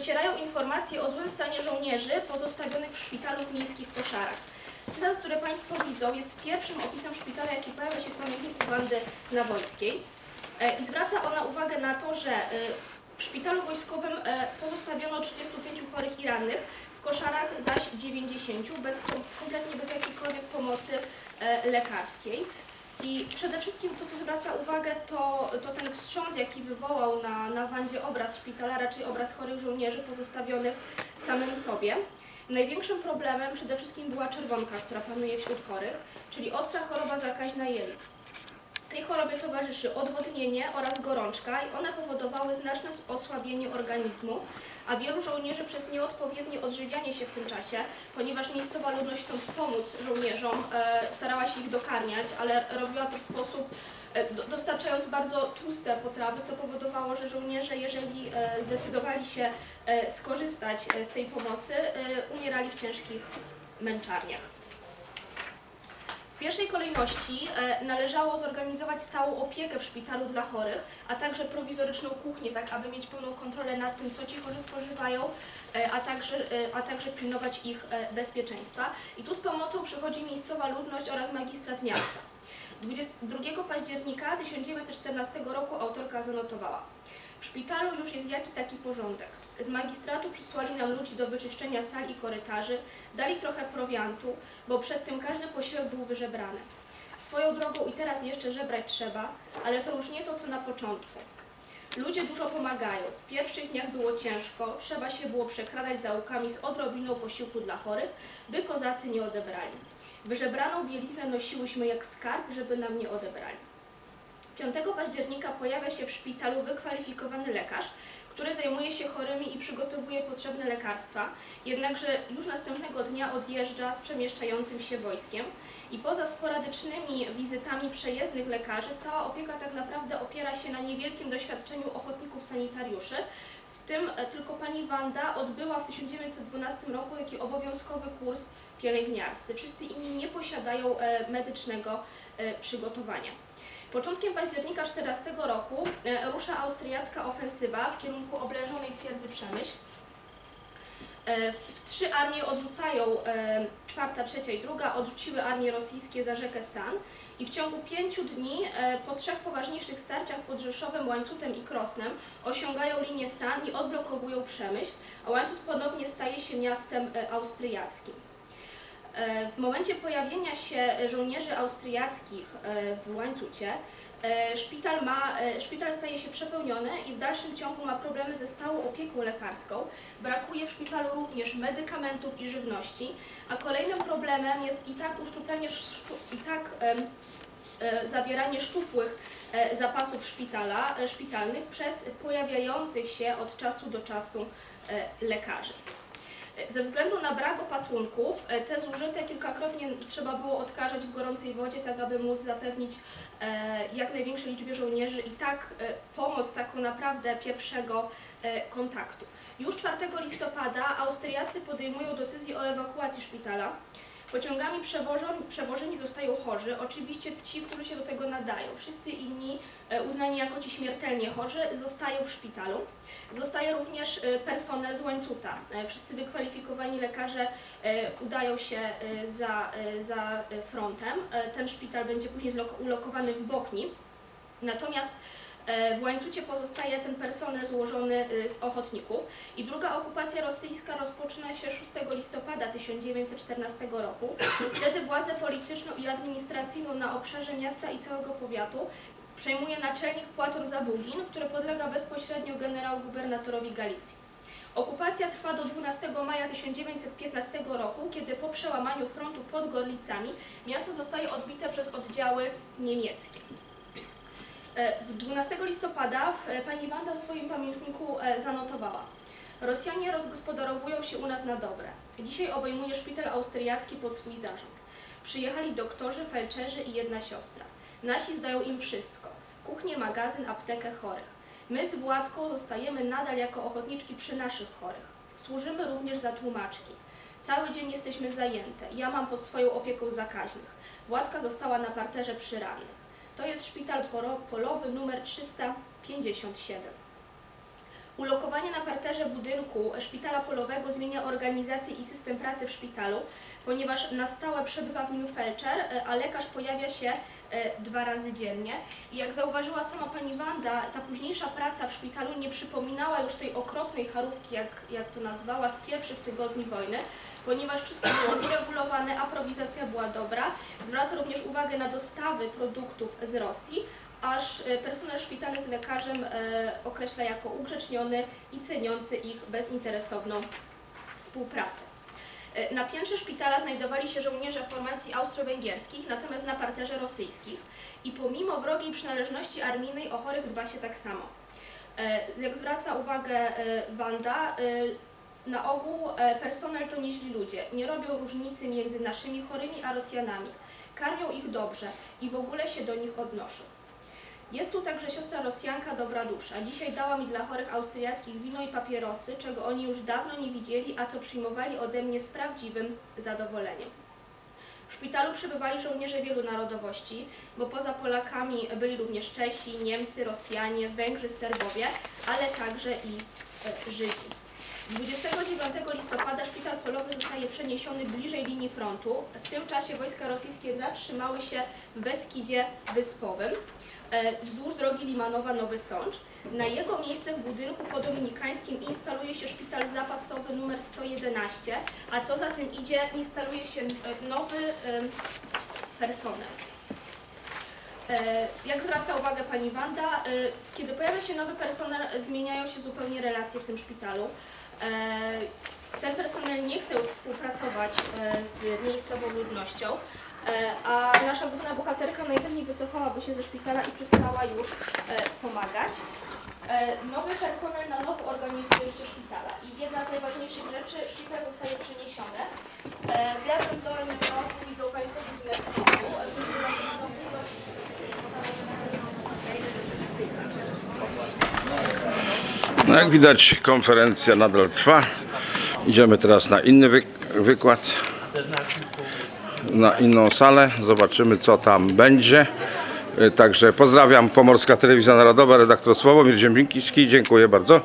docierają informacje o złym stanie żołnierzy pozostawionych w szpitalu w miejskich koszarach. Cytat, który Państwo widzą, jest pierwszym opisem szpitala, jaki pojawia się w pamiętniku Wandy Nawojskiej. E, I zwraca ona uwagę na to, że e, w szpitalu wojskowym e, pozostawiono 35 chorych i rannych, w koszarach zaś 90, bez, kompletnie bez jakiejkolwiek pomocy lekarskiej. I przede wszystkim to, co zwraca uwagę, to, to ten wstrząs, jaki wywołał na, na Wandzie obraz szpitala, raczej obraz chorych żołnierzy pozostawionych samym sobie. Największym problemem przede wszystkim była czerwonka, która panuje wśród chorych, czyli ostra choroba zakaźna jelit. Tej chorobie towarzyszy odwodnienie oraz gorączka i one powodowały znaczne osłabienie organizmu, a wielu żołnierzy przez nieodpowiednie odżywianie się w tym czasie, ponieważ miejscowa ludność chcąc pomóc żołnierzom, e, starała się ich dokarmiać, ale robiła to w sposób e, do- dostarczając bardzo tłuste potrawy, co powodowało, że żołnierze, jeżeli e, zdecydowali się skorzystać z tej pomocy, umierali w ciężkich męczarniach. W pierwszej kolejności e, należało zorganizować stałą opiekę w szpitalu dla chorych, a także prowizoryczną kuchnię, tak aby mieć pełną kontrolę nad tym, co ci chorzy spożywają, e, a także, e, a także pilnować ich bezpieczeństwa. I tu z pomocą przychodzi miejscowa ludność oraz magistrat miasta. 22 października 1914 roku autorka zanotowała. W szpitalu już jest jaki taki porządek. Z magistratu przysłali nam ludzi do wyczyszczenia sal i korytarzy, dali trochę prowiantu, bo przedtem każdy posiłek był wyżebrany. Swoją drogą i teraz jeszcze żebrać trzeba, ale to już nie to, co na początku. Ludzie dużo pomagają. W pierwszych dniach było ciężko, trzeba się było przekradać załukami z odrobiną posiłku dla chorych, by kozacy nie odebrali. Wyżebraną bieliznę nosiłyśmy jak skarb, żeby nam nie odebrali. 5 października pojawia się w szpitalu wykwalifikowany lekarz, który zajmuje się chorymi i przygotowuje potrzebne lekarstwa, jednakże już następnego dnia odjeżdża z przemieszczającym się wojskiem i poza sporadycznymi wizytami przejezdnych lekarzy, cała opieka tak naprawdę opiera się na niewielkim doświadczeniu ochotników sanitariuszy, w tym e, tylko pani Wanda odbyła w 1912 roku taki obowiązkowy kurs pielęgniarscy. Wszyscy inni nie posiadają e, medycznego e, przygotowania. Początkiem października 14 roku e, rusza austriacka ofensywa w kierunku oblężonej twierdzy Przemyśl. E, w Trzy armie odrzucają, e, czwarta, trzecia i druga, odrzuciły armie rosyjskie za rzekę San i w ciągu pięciu dni po trzech poważniejszych starciach pod Rzeszowem, Łańcutem i Krosnem osiągają linię San i odblokowują Przemyśl, a Łańcut ponownie staje się miastem austriackim. E, W momencie pojawienia się żołnierzy austriackich e, w Łańcucie, e, szpital, ma, szpital staje się przepełniony i w dalszym ciągu ma problemy ze stałą opieką lekarską. Brakuje w szpitalu również medykamentów i żywności, a kolejnym problemem jest i tak uszczuplenie, szczu- i tak zabieranie szczupłych zapasów szpitala, szpitalnych przez pojawiających się od czasu do czasu lekarzy. Ze względu na brak opatrunków, e, te zużyte kilkakrotnie trzeba było odkażać w gorącej wodzie, tak aby móc zapewnić e, jak największej liczbie żołnierzy i tak e, pomoc taką naprawdę pierwszego kontaktu. Już 4 listopada Austriacy podejmują decyzję o ewakuacji szpitala. Pociągami przewożeni, przewożeni zostają chorzy, oczywiście ci, którzy się do tego nadają. Wszyscy inni, e, uznani jako ci śmiertelnie chorzy, zostają w szpitalu. Zostaje również e, personel z łańcuta. E, Wszyscy wykwalifikowani lekarze udają się za, za frontem. Ten szpital będzie później ulokowany w Bochni. Natomiast w łańcucie pozostaje ten personel złożony e, z ochotników i druga okupacja rosyjska rozpoczyna się 6 listopada 1914 roku. Wtedy władzę polityczną i administracyjną na obszarze miasta i całego powiatu przejmuje naczelnik Płaton Zabugin, który podlega bezpośrednio generał-gubernatorowi Galicji. Okupacja trwa do 12 maja 1915 roku, kiedy po przełamaniu frontu pod Gorlicami miasto zostaje odbite przez oddziały niemieckie. E, W 12 listopada e, pani Wanda w swoim pamiętniku e, zanotowała Rosjanie rozgospodarowują się u nas na dobre. Dzisiaj obejmuje szpital austriacki pod swój zarząd. Przyjechali doktorzy, felczerzy i jedna siostra. Nasi zdają im wszystko. Kuchnię, magazyn, aptekę chorych. My z Władką zostajemy nadal jako ochotniczki przy naszych chorych. Służymy również za tłumaczki. Cały dzień jesteśmy zajęte. Ja mam pod swoją opieką zakaźnych. Władka została na parterze przy rannych. To jest szpital polowy numer 357. Ulokowanie na parterze budynku szpitala polowego zmienia organizację i system pracy w szpitalu, ponieważ na stałe przebywa w nim felczer, a lekarz pojawia się e, dwa razy dziennie. I jak zauważyła sama pani Wanda, ta późniejsza praca w szpitalu nie przypominała już tej okropnej charówki, jak, jak to nazwała, z pierwszych tygodni wojny, ponieważ wszystko było uregulowane, aprowizacja była dobra. Zwraca również uwagę na dostawy produktów z Rosji, aż e, personel szpitalny z lekarzem e, określa jako ugrzeczniony i ceniący ich bezinteresowną współpracę. E, Na piętrze szpitala znajdowali się żołnierze formacji austro-węgierskich, natomiast na parterze rosyjskich. I pomimo wrogiej przynależności armijnej o chorych dba się tak samo. Jak zwraca uwagę Wanda, na ogół personel to nieźli ludzie. Nie robią różnicy między naszymi chorymi a Rosjanami. Karmią ich dobrze i w ogóle się do nich odnoszą. Jest tu także siostra Rosjanka Dobra Dusza. Dzisiaj dała mi dla chorych austriackich wino i papierosy, czego oni już dawno nie widzieli, a co przyjmowali ode mnie z prawdziwym zadowoleniem. W szpitalu przebywali żołnierze wielu narodowości, bo poza Polakami byli również Czesi, Niemcy, Rosjanie, Węgrzy, Serbowie, ale także i e, Żydzi. 29 listopada szpital polowy zostaje przeniesiony bliżej linii frontu. W tym czasie wojska rosyjskie zatrzymały się w Beskidzie Wyspowym e, wzdłuż drogi Limanowa-Nowy Sącz. Na jego miejsce w budynku podominikańskim instaluje się szpital zapasowy numer 111, a co za tym idzie, instaluje się e, nowy personel. E, Jak zwraca uwagę Pani Wanda, kiedy pojawia się nowy personel, zmieniają się zupełnie relacje w tym szpitalu. E, Ten personel nie chce współpracować e, z miejscową ludnością, e, a nasza główna bohaterka najchętniej wycofałaby się ze szpitala i przestała już pomagać. Nowy personel na nowo organizuje życie szpitala i jedna z najważniejszych rzeczy, szpital zostaje przeniesiony. W lewym dolnym rogu widzą Państwo budynek No jak widać konferencja nadal trwa. Idziemy teraz na inny wy- wykład, na inną salę. Zobaczymy co tam będzie. Y, Także pozdrawiam Pomorska Telewizja Narodowa, redaktor Sławomir Ziembiński. Dziękuję bardzo.